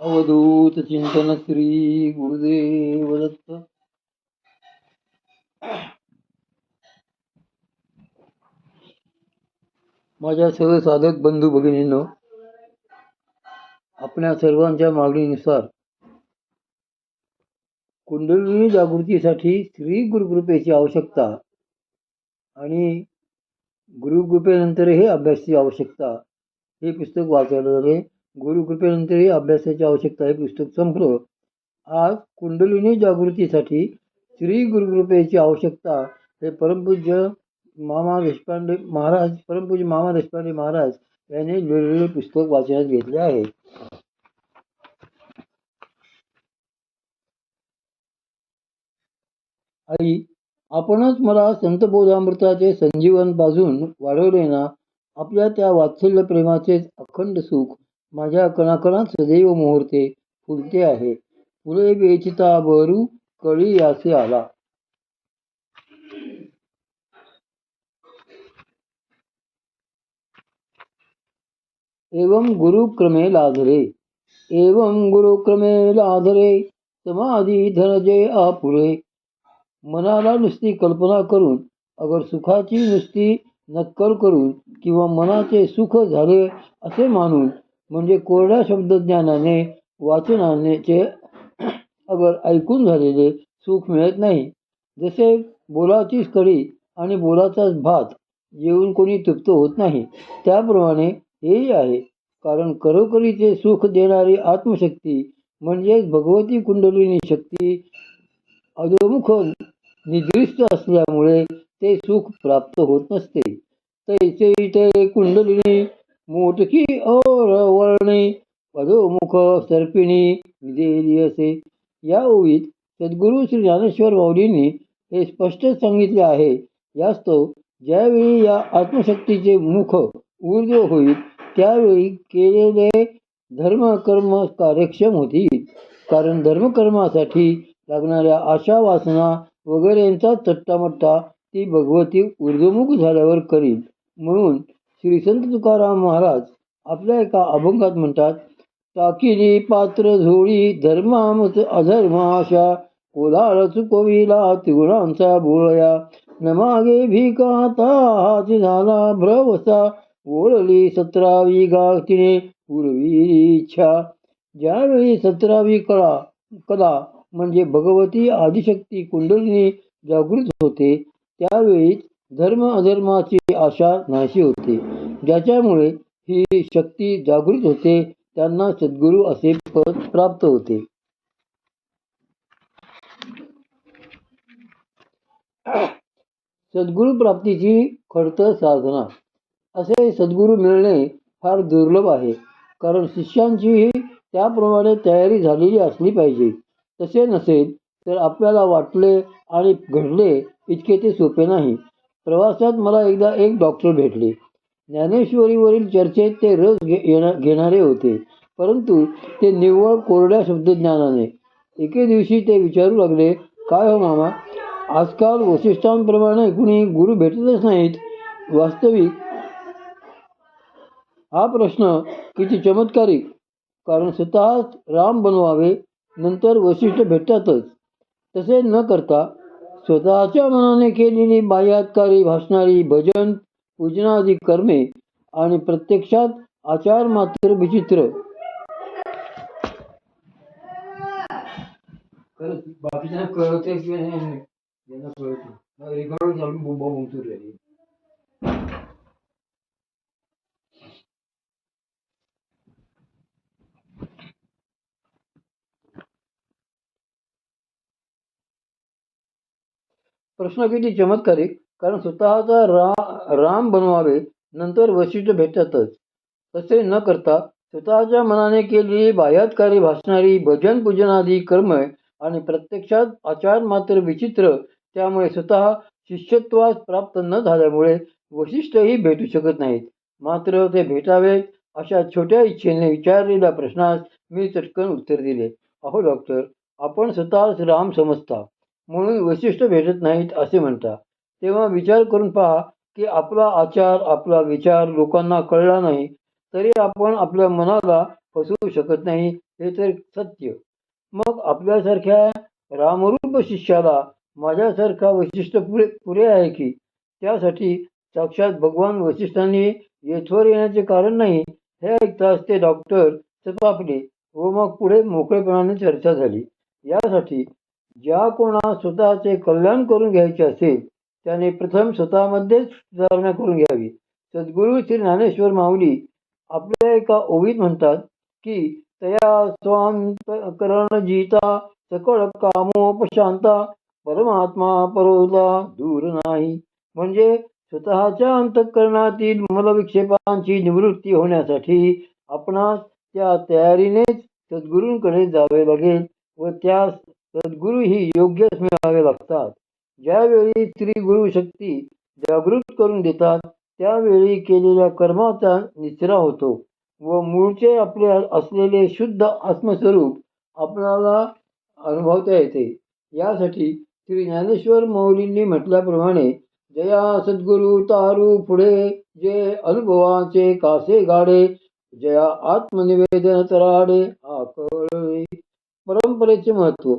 अवधूत चिंतन श्री गुरुदेव दत्त. माझ्या सर्व साधक बंधू भगिनींनो आपल्या सर्वांच्या मागणीनुसार कुंडलिनी जागृतीसाठी श्री गुरुकृपेची आवश्यकता आणि गुरुकृपेनंतरही अभ्यासाची आवश्यकता हे पुस्तक वाचायला झाले गुरुकृपेनंतरही अभ्यासाची आवश्यकता हे पुस्तक संपलं. आज कुंडलिनी जागृतीसाठी श्री गुरुकृपेची आवश्यकता हे परमपूज्य मामा देशपांडे महाराज परमपूज्य मामा देशपांडे महाराज यांनी लिहिलेले पुस्तक वाचण्यात घेतले आहे. आई आपणच मला संत बोधामृताचे संजीवन बाजून वाढवले ना आपल्या त्या वात्सल्य प्रेमाचे अखंड सुख माझ्या कणाकणात सदैव मुहूर्ते फुलते आहे. फुले बेचिता बहरू कळी यासे आला. एवं गुरुक्रमे लाधरे. एवं गुरुक्रमे लाधरे. समाधी धनजे आपुरे. मनाला नुसती कल्पना करून अगर सुखाची नुसती नक्कल करून किंवा मनाचे सुख झाले असे मानून म्हणजे कोरड्या शब्दज्ञानाने आणण्याचे अगर ऐकून झालेले सुख मिळत नाही. जसे बोलाचीच कढी आणि बोलाचाच भात जेवून कोणी तृप्त होत नाही त्याप्रमाणे हेही आहे. कारण खरोखरीचे सुख देणारी आत्मशक्ती म्हणजेच भगवती कुंडलिनी शक्ती अधोमुख निदृष्ट असल्यामुळे ते सुख प्राप्त होत नसते. तैसे ते कुंडलिनी मोटकी और पदोमुख सर्पिणी निदेली असे. या ओळीत सद्गुरू श्री ज्ञानेश्वर माऊलींनी हे स्पष्ट सांगितले आहे. यास्तव ज्यावेळी या आत्मशक्तीचे मुख ऊर्ध्व होईल त्यावेळी केलेले धर्मकर्म कार्यक्षम होतील. कारण धर्मकर्मासाठी लागणाऱ्या आशा वासना वगैरेंचा चट्टामट्टा ती भगवती ऊर्ध्वमुख झाल्यावर करील म्हणून श्री संत तुकाराम महाराज आपल्या एका अभंगात म्हणतात टाकिली पात्र झोळी धर्मामत अधर्माशा कोलाळ चुकविला त्रिगुणांचा बोळया न मागे भिका हाती झाला भ्रवसा ओळली सतरावी गाळ तिने पूर्वी इच्छा. ज्यावेळी सतरावी कळा कला म्हणजे भगवती आदिशक्ती कुंडलिनी जागृत होते त्यावेळी धर्म अधर्माची आशा नाशी होते. ज्याच्यामुळे ही शक्ती जागृत होते त्यांना सद्गुरू असे पद प्राप्त होते. सद्गुरू प्राप्तीची खडतर साधना. असे सद्गुरू मिळणे फार दुर्लभ आहे कारण शिष्यांचीही त्याप्रमाणे तयारी झालेली असली पाहिजे. तसे नसेल तर आपल्याला वाटले आणि घडले इतके ते सोपे नाही. प्रवासात मला एकदा एक डॉक्टर भेटले. ज्ञानेश्वरीवरील चर्चेत ते रस घे घेणारे होते. परंतु ते निव्वळ कोरड्या शब्दज्ञानाने. एके दिवशी ते विचारू लागले काय हो मामा? आजकाल वसिष्ठांप्रमाणे कुणी गुरु भेटतच नाहीत. वास्तविक हा प्रश्न किती चमत्कारिक. कारण स्वतःच राम बनवावे नंतर वशिष्ठ भेटतातच. तसे न करता स्वतःच्या मनाने केलेली बाह्यातकारी भासणारी भजन पूजनादी कर्मे आणि प्रत्यक्षात आचार मात्र विचित्र बाकीच्या कळते प्रश्न किती चमत्कारिक. कारण स्वतःचा रा राम बनवावे नंतर वशिष्ठ भेटतातच. तसे न करता स्वतःच्या मनाने केलेली बाह्यातकारी भासणारी भजन पूजनादी कर्म आणि प्रत्यक्षात आचार मात्र विचित्र त्यामुळे स्वतः शिष्यत्वास प्राप्त न झाल्यामुळे वशिष्ठही भेटू शकत नाहीत. मात्र ते भेटावेत अशा छोट्या इच्छेने विचारलेल्या प्रश्नास मी चटकन उत्तर दिले. अहो डॉक्टर आपण स्वतःच राम समजता म्हणून वशिष्ठ भेटत नाहीत असे म्हणता. तेव्हा विचार करून पहा की आपला आचार आपला विचार लोकांना कळला नाही तरी आपण आपल्या मनाला फसवू शकत नाही हे तर सत्य. मग आपल्यासारख्या रामरूप शिष्याला माझ्यासारखा वैशिष्ट्य पुरे पुरे आहे की? त्यासाठी साक्षात भगवान वशिष्ठांनी येथवर येण्याचे कारण नाही हे ऐकताच ते डॉक्टर चपापले व हो, मग पुढे मोकळेपणाने चर्चा झाली. यासाठी ज्या कोणा स्वतःचे कल्याण करून घ्यायचे असेल त्याने प्रथम स्वतःमध्येच सुधारणा करून घ्यावी. सद्गुरू श्री ज्ञानेश्वर माऊली आपल्या एका ओवीत म्हणतात की तया स्वांतकरण जीता सकळ कामोपशांता परमात्मा परोला दूर नाही. म्हणजे स्वतःच्या अंतःकरणातील मलविक्षेपांची निवृत्ती होण्यासाठी आपणास त्या तयारीनेच सद्गुरूंकडे जावे लागेल व त्या सद्गुरू ही योग्यच मिळावे लागतात. ज्यावेळी स्त्री गुरु शक्ती जागृत करून देतात त्यावेळी केलेल्या कर्माचा निचरा होतो व मूळचे आपले असलेले शुद्ध आत्मस्वरूप आपणाला अनुभवता येते. यासाठी श्री ज्ञानेश्वर मौलींनी म्हटल्याप्रमाणे जया सद्गुरु तारू पुढे जे अनुभवाचे कासे गाडे जया आत्मनिवेदन तराडे आकळे. परंपरेचे महत्त्व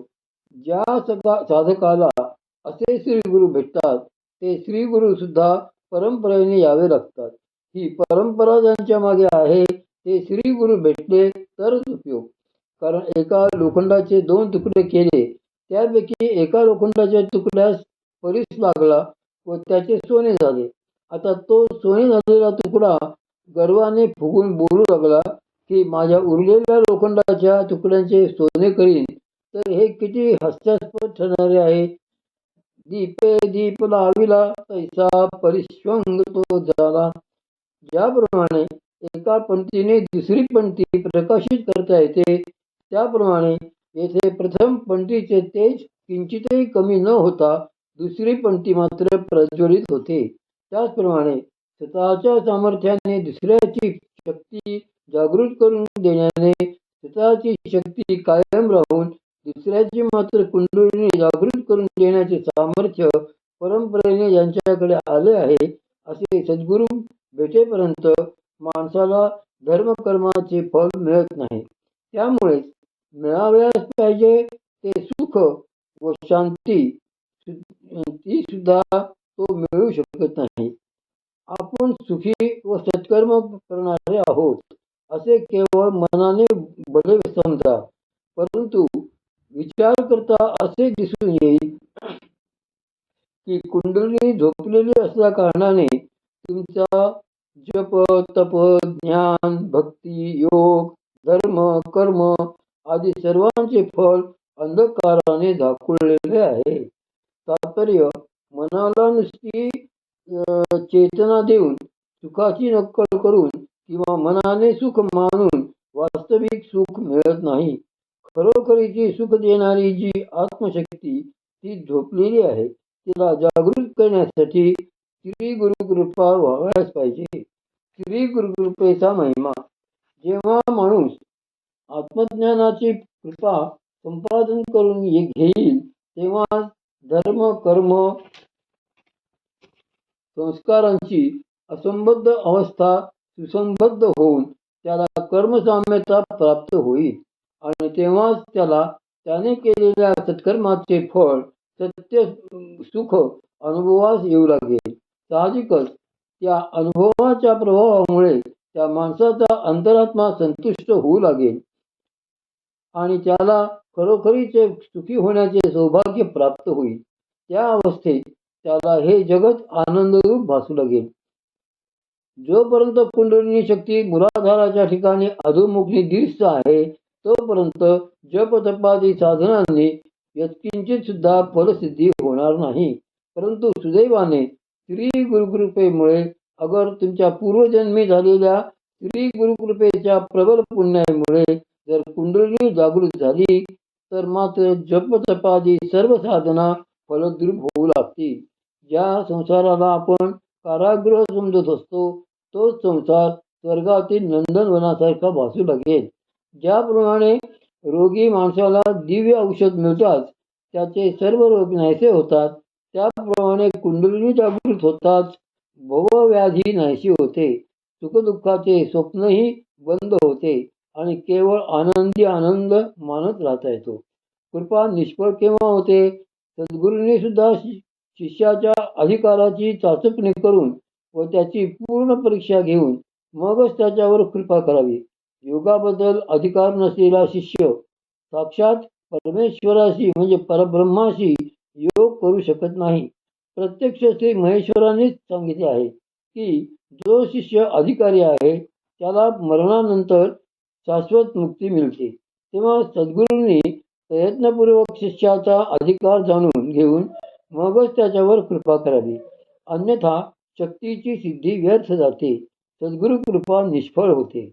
ज्या सका साधकाला असे श्री गुरु भेटतात. ते श्री गुरु सुद्धा परंपरेने यावे लागतात. ही परंपरा ज्यांच्या मागे आहे ते श्री गुरु भेटले तरच उपयोग. कारण एका लोखंडाचे दोन तुकडे केले त्यापैकी एका लोखंडाच्या तुकड्यास परीस लागला व त्याचे सोने झाले. आता तो सोने झालेला तुकडा गर्वाने फुगून बोलू लागला की माझ्या उरलेल्या लोखंडाच्या तुकड्यांचे सोने करीन तर हे किती हास्यास्पद ठरणारे आहे. दीपे दीप लाविला तैसा परिश्वंग तो झाला ज्याप्रमाणे एका पंक्तीने दुसरी पंक्ती प्रकाशित करता येते त्याप्रमाणे येथे प्रथम पंक्तीचे तेज किंचितही कमी न होता दुसरी पंक्ती मात्र प्रज्वलित होते. त्याचप्रमाणे स्वतःच्या सामर्थ्याने दुसऱ्याची शक्ती जागृत करून देण्याने स्वतःची शक्ती कायम राहून दुसऱ्याची मात्र कुंडलीने जागृत करून देण्याचे सामर्थ्य परंपरेने यांच्याकडे आले आहे असे सद्गुरू भेटेपर्यंत माणसाला धर्मकर्माचे फल मिळत नाही. त्यामुळे मिळाव्यास पाहिजे ते सुख व शांती ती सुद्धा तो मिळू शकत नाही. आपण सुखी व सत्कर्म करणारे आहोत असे केवळ मनाने बरे समजा. परंतु विचार करता असे दिसून येईल की कुंडली झोपलेली असल्या कारणाने तुमचा जप तप ज्ञान भक्ती योग धर्म कर्म आदी सर्वांचे फल अंधकाराने झाकुळलेले आहे. तात्पर्य मनाला नुसती चेतना देऊन सुखाची नक्कल करून किंवा मनाने सुख मानून वास्तविक सुख मिळत नाही. खरोखरीची सुख देणारी जी आत्मशक्ती ती झोपलेली आहे तिला जागृत करण्यासाठी श्री गुरुकृपा व्हावायच पाहिजे. श्री गुरुकृपेचा महिमा. जेव्हा माणूस आत्मज्ञानाची कृपा संपादन करून घेईल तेव्हा धर्म कर्म संस्कारांची असंबद्ध अवस्था सुसंबद्ध होऊन त्याला कर्मसाम्यता प्राप्त होईल. आणि तेव्हाच त्याला त्याने केलेल्या सत्कर्माचे फळ सत्य सुख अनुभवास येऊ लागेल. साहजिकच त्या अनुभवाच्या प्रभावामुळे त्या माणसाचा अंतरात्मा संतुष्ट होऊ लागेल. आणि त्याला खरोखरीचे सुखी होण्याचे सौभाग्य प्राप्त होईल. त्या अवस्थेत त्याला हे जगत आनंदरूप भासू लागेल. जोपर्यंत कुंडलिनी शक्ती मुलाधाराच्या ठिकाणी अधोमुखी दिसत आहे तोपर्यंत जपतपादी साधनांनी यत्किंचित सुद्धा फलसिद्धी होणार नाही. परंतु सुदैवाने श्री गुरुकृपेमुळे अगर तुमच्या पूर्वजन्मी झालेल्या श्री गुरुकृपेच्या प्रबल पुण्यामुळे जर कुंडली जागृत झाली तर मात्र जपतपादी सर्व साधना फलद्रूप होऊ लागतील. ज्या संसाराला आपण कारागृह समजत असतो तोच संसार स्वर्गातील नंदनवनासारखा भासू लागेल. ज्याप्रमाणे रोगी माणसाला दिव्य औषध मिळतात त्याचे सर्व रोग नाहीसे होतात त्याप्रमाणे कुंडलिनी जागृत होतात भवव्याधी नाहीशी होते सुखदुःखाचे स्वप्नही बंद होते आणि केवळ आनंदी आनंद मानत राहता येतो. कृपा निष्फळ केव्हा होते? सद्गुरूंनी सुद्धा शि- शिष्याच्या अधिकाराची चाचपणी करून व त्याची पूर्ण परीक्षा घेऊन मगच त्याच्यावर कृपा करावी. योगाबद्दल अधिकार नसलेला शिष्य साक्षात परमेश्वराशी म्हणजे परब्रह्माशी योग करू शकत नाही. प्रत्यक्ष श्री महेश्वरानेच सांगितले आहे की जो शिष्य अधिकारी आहे त्याला मरणानंतर शाश्वत मुक्ती मिळते. तेव्हा सद्गुरूंनी प्रयत्नपूर्वक शिष्याचा अधिकार जाणून घेऊन मगच त्याच्यावर कृपा करावी. अन्यथा शक्तीची सिद्धी व्यर्थ जाते. सद्गुरू कृपा निष्फळ होते.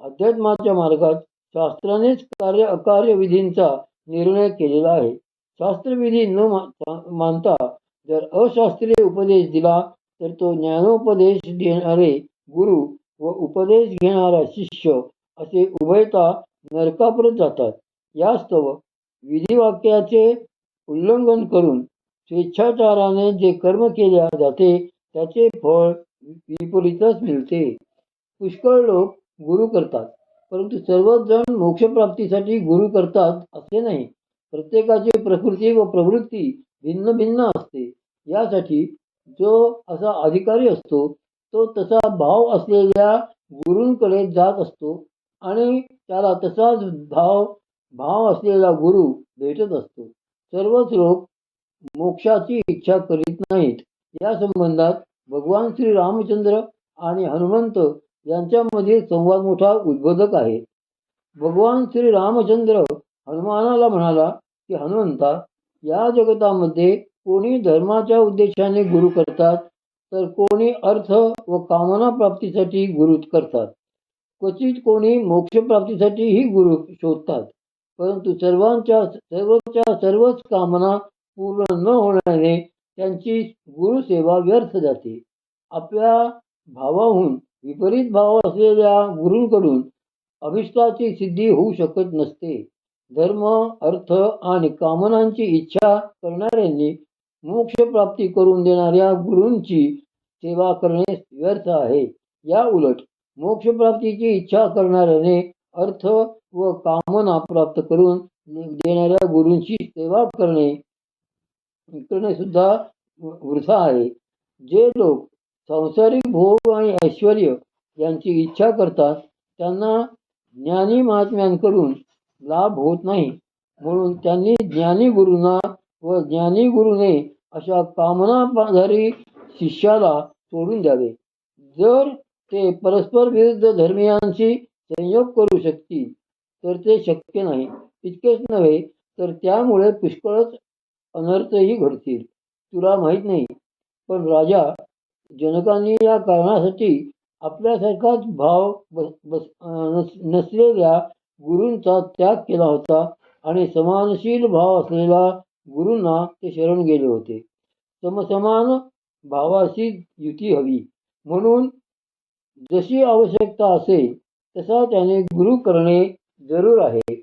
अध्यात्माच्या मार्गात शास्त्रानेच कार्य अकार्य विधींचा निर्णय केलेला आहे. शास्त्रविधी न मा- मानता जर अशास्त्रीय उपदेश दिला तर तो ज्ञानोपदेश देणारे गुरु व उपदेश घेणारा शिष्य असे उभयता नरकाप्रत जातात. यास्तव विधिवाक्याचे उल्लंघन करून स्वेच्छाचाराने जे कर्म केले जाते त्याचे फळ विपरीतच मिळते. पुष्कळ लोक गुरु करतात. परंतु सर्वच जण मोक्षप्राप्तीसाठी गुरु करतात असे नाही. प्रत्येकाची प्रकृती व प्रवृत्ती भिन्न भिन्न असते. यासाठी जो असा अधिकारी असतो तो तसा भाव असलेल्या गुरूंकडे जात असतो आणि त्याला तसाच भाव भाव असलेला गुरु भेटत असतो. सर्वच लोक मोक्षाची इच्छा करीत नाहीत. या संबंधात भगवान श्री रामचंद्र आणि हनुमंत यांच्यामध्ये संवाद मोठा उद्बोधक आहे. भगवान श्री रामचंद्र हनुमानाला म्हणाला की हनुमंता या जगतामध्ये कोणी धर्माच्या उद्देशाने गुरु करतात तर कोणी अर्थ व कामना प्राप्तीसाठी गुरु करतात. क्वचित कोणी मोक्षप्राप्तीसाठीही गुरु शोधतात. परंतु सर्वांच्या सर्वच्या सर्वच कामना पूर्ण न होण्याने त्यांची गुरुसेवा व्यर्थ जाते. आपल्या भावाहून विपरीत भाव असलेल्या गुरूंकडून अभिष्टाची सिद्धी होऊ शकत नसते. धर्म अर्थ आणि कामनांची इच्छा करणाऱ्यांनी मोक्षप्राप्ती करून देणाऱ्या गुरूंची सेवा करणे व्यर्थ आहे. या उलट मोक्षप्राप्तीची इच्छा करणाऱ्याने अर्थ व कामना प्राप्त करून देणाऱ्या गुरूंची सेवा करणे करणे सुद्धा वृथा आहे. जे लोक सांसारिक भोग आणि ऐश्वर यांची इच्छा करतात त्यांना ज्ञानी महात्म्यांकडून लाभ होत नाही. म्हणून त्यांनी ज्ञानी गुरुना व ज्ञानी गुरुने अशा कामनाधारी शिष्याला सोडून द्यावे. जर ते परस्पर विरुद्ध धर्मियांशी संयोग करू शकतील तर ते शक्य नाही. इतकेच नव्हे तर त्यामुळे पुष्कळच अनर्थही घडतील. तुला माहीत नाही पण राजा जनकांनी या कारणासाठी आपल्यासारखाच भाव बस बस नस- नसलेल्या गुरूंचा त्याग केला होता आणि समानशील भाव असलेला गुरूंना ते शरण गेले होते. समसमान भावाशी युती हवी. म्हणून जशी आवश्यकता असेल तसा त्याने गुरु करणे जरूर आहे.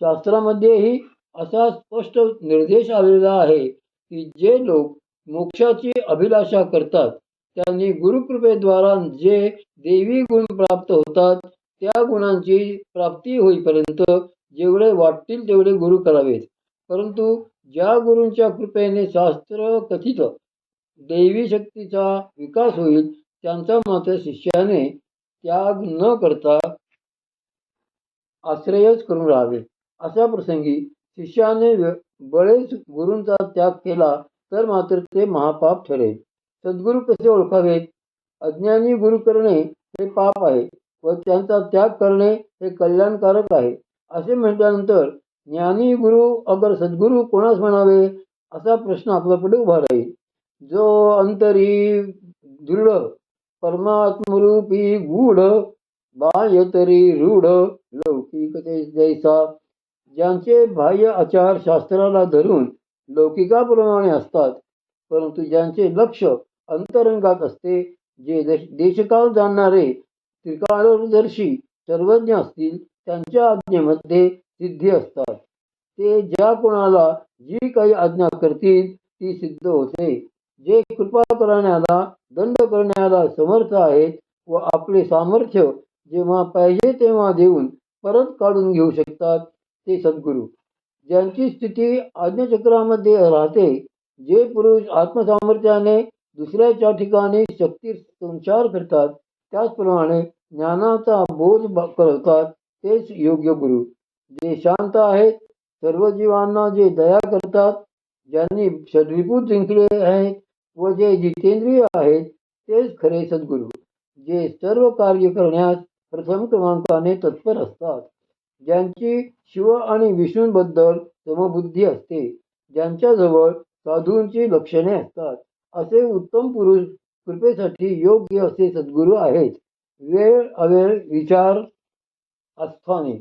शास्त्रामध्येही असा स्पष्ट निर्देश आलेला आहे की जे लोक मोक्षाची अभिलाषा करतात त्यांनी गुरुकृपेद्वारा जे देवी गुण प्राप्त होतात त्या गुणांची प्राप्ती होईपर्यंत जेवढे वाटतील तेवढे गुरु करावेत. परंतु ज्या गुरूंच्या कृपेने शास्त्र कथित दैवी शक्तीचा विकास होईल त्यांचा मात्र शिष्याने त्याग न करता आश्रयच करून राहावे. अशा प्रसंगी शिष्याने बळेच गुरूंचा त्याग केला तर मात्र ते महापाप ठरेल. सद्गुरू कसे ओळखावेत? अज्ञानी गुरु करणे हे पाप आहे व त्यांचा त्याग करणे हे कल्याणकारक आहे. असे म्हटल्यानंतर ज्ञानी गुरु अगर सद्गुरू कोणास म्हणावे? असा प्रश्न आपल्यापुढे उभा राहील. जो अंतरी दृढ परमात्मरूपी गूढ बाह्यतरी रूढ लौकिक जैसा ज्यांचे बाह्य आचार शास्त्राला धरून लौकिकाप्रमाणे असतात परंतु ज्यांचे लक्ष अंतरंगात असते. जे देशकाल जाणणारे त्रिकाळदर्शी सर्वज्ञ असतील त्यांच्या आज्ञेमध्ये सिद्धी असतात. ते ज्या कोणाला जी काही आज्ञा करतील ती सिद्ध होते. जे कृपा करण्याला दंड करण्याला समर्थ आहेत व आपले सामर्थ्य जेव्हा पाहिजे तेव्हा देऊन परत काढून घेऊ शकतात ते सद्गुरू. ज्यांची स्थिती आज्ञाचक्रामध्ये राहते जे पुरुष आत्मसामर्थ्याने दुसऱ्याच्या ठिकाणी शक्ती संचार करतात. त्याचप्रमाणे ज्ञानाचा बोध करतात तेच योग्य गुरु. जे शांत आहेत सर्व जीवांना जे दया करतात ज्यांनी सद्विभूत जिंकले आहेत व जे जितेंद्रिय आहेत तेच खरे सद्गुरू. जे सर्व कार्य करण्यास प्रथम क्रमांकाने तत्पर असतात. ज्यांची शिव आणि विष्णूंबद्दल समबुद्धी असते. ज्यांच्याजवळ साधूंची लक्षणे असतात. असे उत्तम पुरुष कृपेसाठी योग्य असे सद्गुरू आहेत. वेळ अवेळ विचार आस्थाने.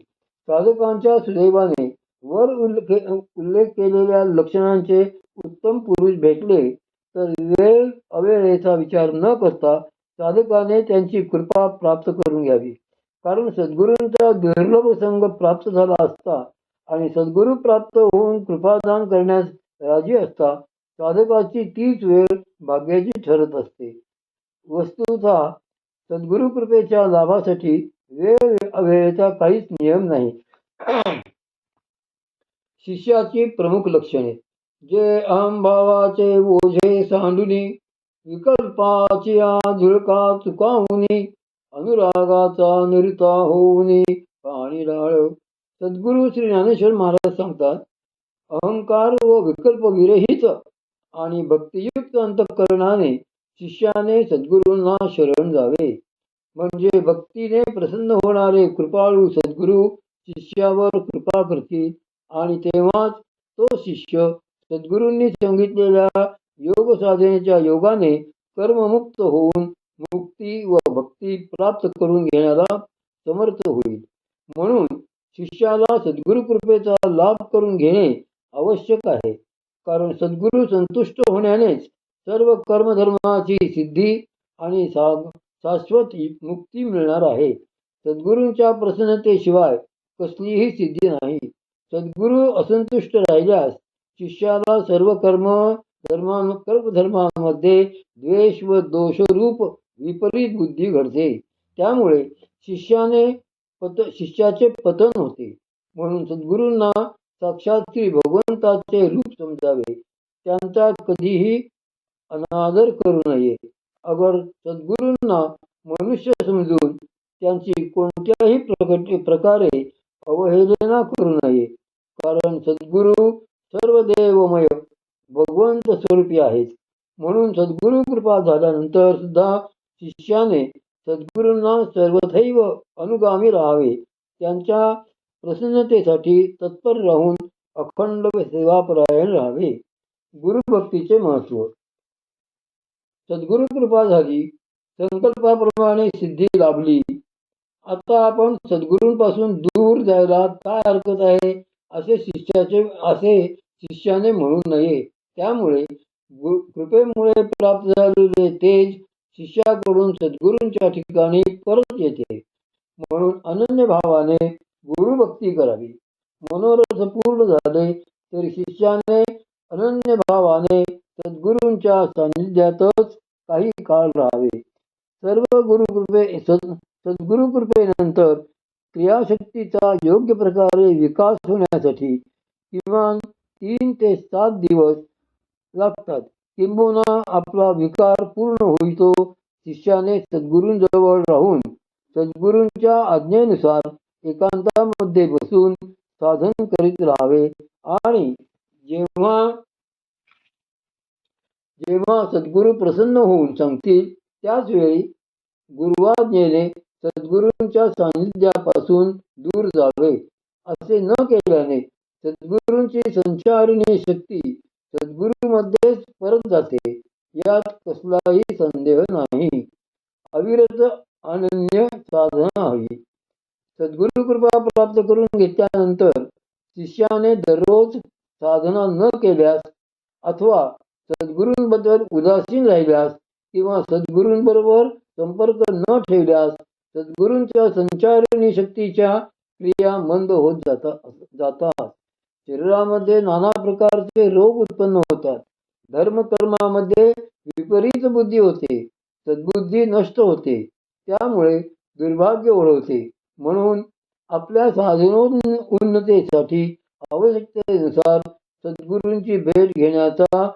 साधकांच्या सुदैवाने वर उल्लेख उल्लेख केलेल्या लक्षणांचे उत्तम पुरुष भेटले तर वेळ अवेळेचा विचार न करता साधकाने त्यांची कृपा प्राप्त करून घ्यावी. कारण सद्गुरूंचा दुर्लभ संग प्राप्त झाला असता आणि सद्गुरू प्राप्त होऊन कृपादान करण्यास राजी असता साधकाची तीच वेळ भाग्याची ठरत असते. वस्तुतः सद्गुरू कृपेच्या लाभासाठी वेळ अवेळेचा काहीच नियम नाही. शिष्याची प्रमुख लक्षणे. जे अहंभावाचे ओझे सांडुनी विकल्पाची झुळका चुकावुनी अनुरागाचा निरता होऊनी पाणी डाळ सद्गुरू श्री ज्ञानेश्वर महाराज सांगतात अहंकार व विकल्प विरहित आणि भक्तियुक्त अंतकरणाने शिष्याने सद्गुरूंना शरण जावे. म्हणजे भक्तीने प्रसन्न होणारे कृपाळू सद्गुरू शिष्यावर कृपा करतील आणि तेव्हाच तो शिष्य सद्गुरूंनी सांगितलेल्या योग साधनेच्या योगाने कर्ममुक्त होऊन मुक्ती व भक्ती प्राप्त करून घेण्याला समर्थ होईल. म्हणून शिष्याला सद्गुरु कृपेचा लाभ करून घेणे आवश्यक आहे. कारण सद्गुरू संतुष्ट होण्यानेच सर्व कर्मधर्माची सिद्धी आणि सा- शाश्वत मुक्ती मिळणार आहे. सद्गुरूंच्या प्रसन्नतेशिवाय कसलीही सिद्धी नाही. सद्गुरू असंतुष्ट राहिल्यास शिष्याला सर्व कर्म धर्मा कर्मधर्मामध्ये द्वेष व दोषरूप विपरीत बुद्धी घडते. त्यामुळे शिष्याने पत शिष्याचे पतन होते. म्हणून सद्गुरूंना साक्षात श्री भगवंताचे रूप समजावे. त्यांचा कधीही अनादर करू नये. अगर सद्गुरूंना मनुष्य समजून त्यांची कोणत्याही प्रकटी प्रकारे अवहेलना करू नये. कारण सद्गुरू सर्व देवमय भगवंत स्वरूपी आहेत. म्हणून सद्गुरू कृपा झाल्यानंतर सुद्धा शिष्याने सद्गुरूंना सर्वथैव अनुगामी राहावे. त्यांच्या प्रसन्नतेसाठी तत्पर राहून अखंड सेवापरायण राहावे. गुरुभक्तीचे महत्त्व. सद्गुरु कृपा झाली. संकल्पाप्रमाणे सिद्धी लाभली. आता आपण सद्गुरूंपासून दूर जायला काय हरकत आहे असे शिष्याचे असे शिष्याने म्हणू नये. त्यामुळे कृपेमुळे प्राप्त झालेले तेज शिष्याकडून सद्गुरूंच्या ठिकाणी परत येते. म्हणून अनन्य भावाने गुरुभक्ती करावी. मनोरथ पूर्ण झाले तर शिष्याने अनन्य भावाने सद्गुरूंच्या सान्निध्यातच काही काळ राहावे. सर्व गुरुकृपे सद्गुरु कृपेनंतर क्रियाशक्तीचा योग्य प्रकारे विकास होण्यासाठी किमान तीन ते सात दिवस लागतात. किंबहुना आपला विकार पूर्ण होईतो शिष्याने सद्गुरूंजवळ राहून सद्गुरूंच्या आज्ञेनुसार एकांतामध्ये बसून साधन करीत राहावे. आणि जेव्हा जेव्हा सद्गुरू प्रसन्न होऊन सांगतील त्याच वेळी गुरुवाज्ञेने सद्गुरूंच्या सान्निध्यापासून दूर जावे. असे न केल्याने सद्गुरूंची संचारणी शक्ती सद्गुरूमध्येच परत जाते. यात कसलाही संदेह नाही. अविरत अनन्य साधना हवी सद्गुरुकृपा प्राप्त करून घेतल्यानंतर शिष्याने दररोज साधना न केल्यास अथवा सद्गुरूंबद्दल उदासीन राहिल्यास किंवा सद्गुरूंबरोबर संपर्क न ठेवल्यास सद्गुरूंच्या संचारणी शक्तीच्या क्रिया मंद होत जातात जातात. शरीरामध्ये नाना प्रकारचे रोग उत्पन्न होतात. धर्मकर्मामध्ये विपरीत बुद्धी होते. सद्बुद्धी नष्ट होते. त्यामुळे दुर्भाग्य ओढवते. म्हणून आपल्या साधनोन्नतीसाठी आवश्यकतेनुसार सद्गुरूंची भेट घेण्याचा